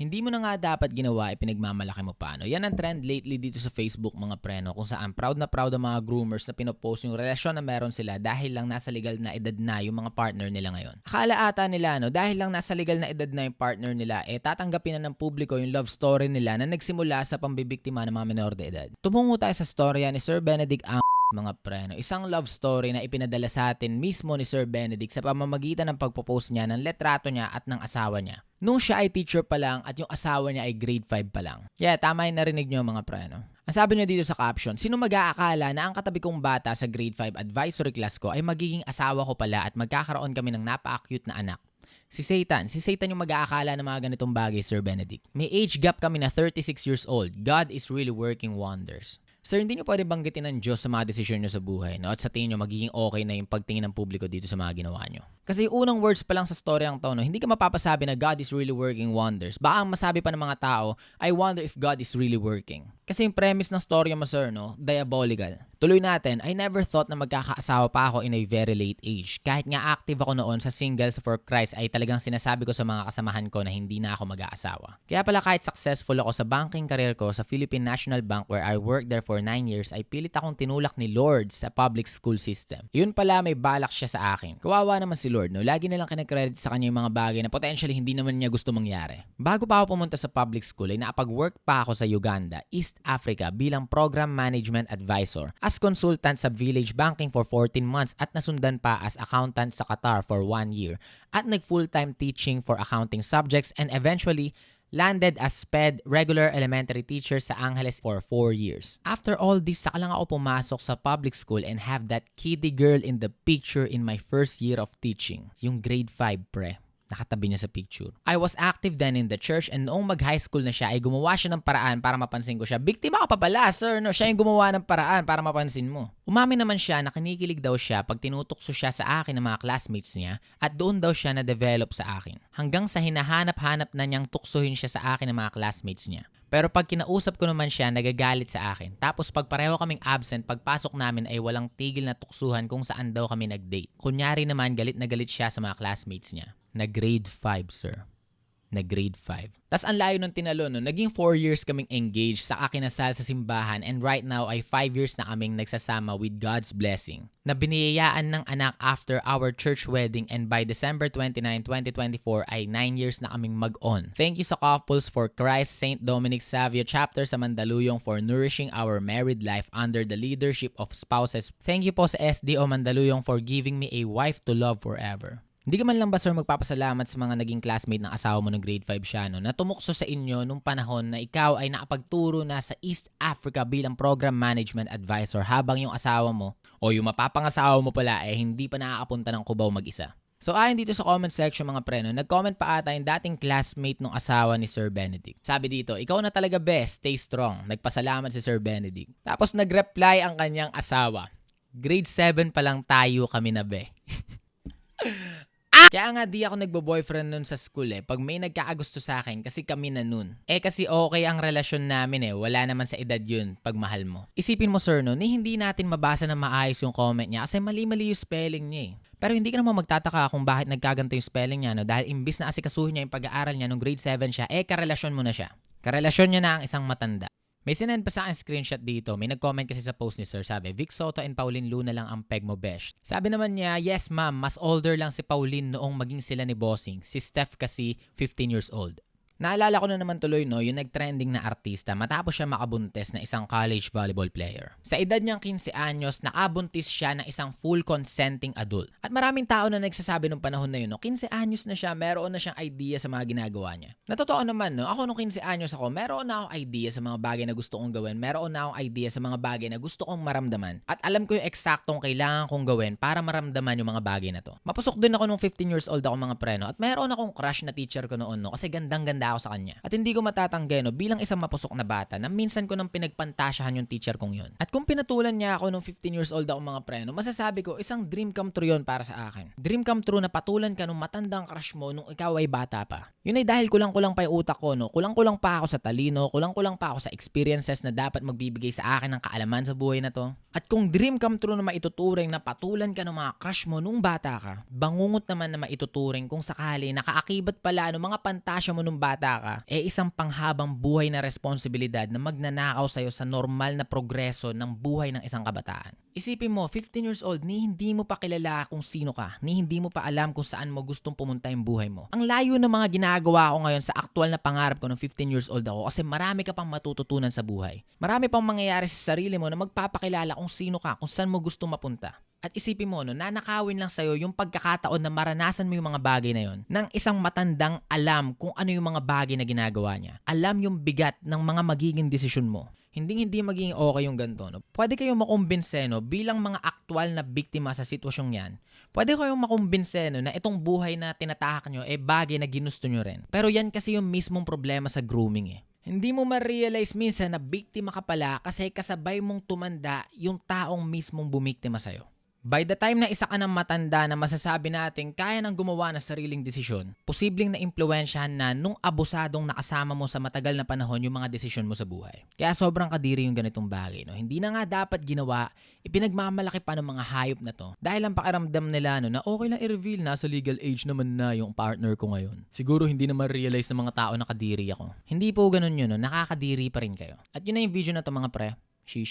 Hindi mo na nga dapat ginawa, ipinagmamalaki mo pa. No? Yan ang trend lately dito sa Facebook mga preno kung saan proud na proud ang mga groomers na pinopost yung relasyon na meron sila dahil lang nasa legal na edad na yung mga partner nila ngayon. Akala ata nila no, dahil lang nasa legal na edad na yung partner nila, eh tatanggapin na ng publiko yung love story nila na nagsimula sa pambibiktima ng mga menor de edad. Tumungo tayo sa storya ni Sir Benedict Ang mga preno. Isang love story na ipinadala sa atin mismo ni Sir Benedict sa pamamagitan ng pagpo-post niya ng letrato niya at ng asawa niya. Nung siya ay teacher pa lang at yung asawa niya ay grade 5 pa lang. Yeah, tama yung narinig niyo mga preno. Ang sabi niya dito sa caption, sino mag-aakala na ang katabi kong bata sa grade 5 advisory class ko ay magiging asawa ko pala at magkakaroon kami ng napaka-cute na anak? Si Satan. Si Satan yung mag-aakala ng mga ganitong bagay, Sir Benedict. May age gap kami na 36 years old. God is really working wonders. Sir, hindi nyo pwede banggitin ng Diyos sa mga desisyon nyo sa buhay, no? At sa tingin nyo, magiging okay na yung pagtingin ng publiko dito sa mga ginawa nyo. Kasi unang words pa lang sa story ang to, no? Hindi ka mapapasabi na God is really working wonders. Baka ang masabi pa ng mga tao, I wonder if God is really working. Kasi yung premise ng story mo, sir, no? Diabolical. Tuloy natin, I never thought na magkakaasawa pa ako in a very late age. Kahit nga active ako noon sa Singles for Christ ay talagang sinasabi ko sa mga kasamahan ko na hindi na ako mag-aasawa. Kaya pala kahit successful ako sa banking career ko sa Philippine National Bank where I worked there for 9 years ay pilit akong tinulak ni Lord sa public school system. Yun pala may balak siya sa akin. Kawawa naman si Lord, no? Lagi na lang kinakredit sa kanya yung mga bagay na potentially hindi naman niya gusto mangyari. Bago pa ako pumunta sa public school ay nakapag-work pa ako sa Uganda, East Africa bilang Program Management Advisor as consultant sa Village Banking for 14 months at nasundan pa as accountant sa Qatar for 1 year at nag-full-time teaching for accounting subjects and eventually landed as SPED regular elementary teacher sa Angeles for 4 years. After all this, saka lang ako pumasok sa public school and have that kiddie girl in the picture in my first year of teaching. Yung grade 5 pre. Nakatabi niya sa picture. I was active then in the church and noong mag-high school na siya ay gumawa siya ng paraan para mapansin ko siya. Biktima ka pa pala, sir. No? Siya yung gumawa ng paraan para mapansin mo. Umamin naman siya na kinikilig daw siya pag tinutukso siya sa akin ng mga classmates niya at doon daw siya na-develop sa akin. Hanggang sa hinahanap-hanap na niyang tuksohin siya sa akin ng mga classmates niya. Pero pag kinausap ko naman siya, nagagalit sa akin. Tapos pag pareho kaming absent, pagpasok namin ay walang tigil na tuksuhan kung saan daw kami nag-date. Kunyari naman, galit na galit siya sa mga classmates niya. Na grade 5, sir. Na grade 5. Tapos ang layo ng tinalo, no? naging 4 years kaming engaged sa akinasal sa simbahan and right now ay 5 years na kaming nagsasama with God's blessing. Na biniyayaan ng anak after our church wedding and by December 29, 2024 ay 9 years na kaming mag-on. Thank you sa Couples for Christ St. Dominic Savio chapter sa Mandaluyong for nourishing our married life under the leadership of spouses. Thank you po sa SDO Mandaluyong for giving me a wife to love forever. Hindi ka man lang ba sir magpapasalamat sa mga naging classmate ng asawa mo ng grade 5 siya no, na tumukso sa inyo nung panahon na ikaw ay nakapagturo na sa East Africa bilang Program Management Advisor habang yung asawa mo o yung mapapangasawa mo pala ay hindi pa nakakapunta ng Cubao mag-isa. So ayon dito sa comment section mga preno, nag-comment pa ata yung dating classmate ng asawa ni Sir Benedict. Sabi dito, ikaw na talaga best, stay strong. Nagpasalamat si Sir Benedict. Tapos nag-reply ang kanyang asawa. Grade 7 pa lang tayo kami na be. Kaya nga di ako nagbo-boyfriend nun sa school eh. Pag may nagkakagusto sa akin, kasi kami na nun. Eh kasi okay ang relasyon namin eh. Wala naman sa edad yun pag mahal mo. Isipin mo sir no, ni hindi natin mabasa na maayos yung comment niya kasi mali-mali yung spelling niya eh. Pero hindi ka naman magtataka kung bakit nagkaganto yung spelling niya no dahil imbis na asikasuhin niya yung pag-aaral niya nung grade 7 siya, eh karelasyon mo na siya. Karelasyon niya na ang isang matanda. May sinend pa sa akin screenshot dito. May nag-comment kasi sa post ni Sir. Sabi, Vic Soto and Pauline Luna lang ang peg mo, besh. Sabi naman niya, yes ma'am, mas older lang si Pauline noong maging sila ni Bossing. Si Steph kasi 15 years old. Naalala ko na naman tuloy no, yung nag-trending na artista matapos siya makabuntis na isang college volleyball player. Sa edad niyang 15 anyos, nakabuntis siya ng isang full consenting adult. At maraming tao na nagsasabi nung panahon na yun, no, 15 anyos na siya, meron na siyang idea sa mga ginagawa niya. Natotoo naman, no, ako nung 15 anyos ako, meron na akong idea sa mga bagay na gusto kong gawin, meron na akong idea sa mga bagay na gusto kong maramdaman. At alam ko yung eksaktong kailangan kong gawin para maramdaman yung mga bagay na to. Mapusok din ako nung 15 years old ako mga preno at meron akong crush na teacher ko noon no, kasi gandang-ganda ako sa kanya. At hindi ko matatanggi no, bilang isang mapusok na bata na minsan ko nang pinagpantasyahan yung teacher kong yun. At kung pinatulan niya ako nung 15 years old ako mga preno, masasabi ko isang dream come true yun para sa akin. Dream come true na patulan ka nung matandang crush mo nung ikaw ay bata pa. Yun ay dahil kulang-kulang pa yung utak ko no, kulang-kulang pa ako sa talino, kulang-kulang pa ako sa experiences na dapat magbibigay sa akin ng kaalaman sa buhay na to. At kung dream come true na maituturing na patulan ka ng mga crush mo nung bata ka, bangungot naman na maituturing kung sakali nakaakibat pala ng mga pantasya mo nung bata bata ka, eh isang panghabang buhay na responsibilidad na magnanakaw sa'yo sa normal na progreso ng buhay ng isang kabataan. Isipin mo, 15 years old, ni hindi mo pa kilala kung sino ka, ni hindi mo pa alam kung saan mo gustong pumunta yung buhay mo. Ang layo ng mga ginagawa ko ngayon sa aktual na pangarap ko ng 15 years old ako kasi marami ka pang matututunan sa buhay. Marami pang mangyayari sa sarili mo na magpapakilala kung sino ka, kung saan mo gusto mapunta. At isipin mo, no, nanakawin lang sa'yo yung pagkakataon na maranasan mo yung mga bagay na yon ng isang matandang alam kung ano yung mga bagay na ginagawa niya. Alam yung bigat ng mga magiging desisyon mo. Hindi hindi magiging okay yung ganito. No? Pwede kayong makumbinse no, bilang mga aktwal na biktima sa sitwasyong yan. Pwede kayong makumbinse no, na itong buhay na tinatahak nyo eh bagay na ginusto nyo rin. Pero yan kasi yung mismong problema sa grooming eh. Hindi mo ma-realize minsan na biktima ka pala kasi kasabay mong tumanda yung taong mismong bumiktima sa'yo. By the time na isa ka ng matanda na masasabi natin kaya nang gumawa ng sariling desisyon, posibleng na-impluensyahan na nung abusadong nakasama mo sa matagal na panahon yung mga desisyon mo sa buhay. Kaya sobrang kadiri yung ganitong bagay. No? Hindi na nga dapat ginawa, ipinagmamalaki pa ng mga hayop na to. Dahil ang pakiramdam nila no, na okay lang i-reveal, nasa legal age naman na yung partner ko ngayon. Siguro hindi na ma-realize ng mga tao na kadiri ako. Hindi po ganun yun, no? nakakadiri pa rin kayo. At yun na yung video na to mga pre. Sheesh.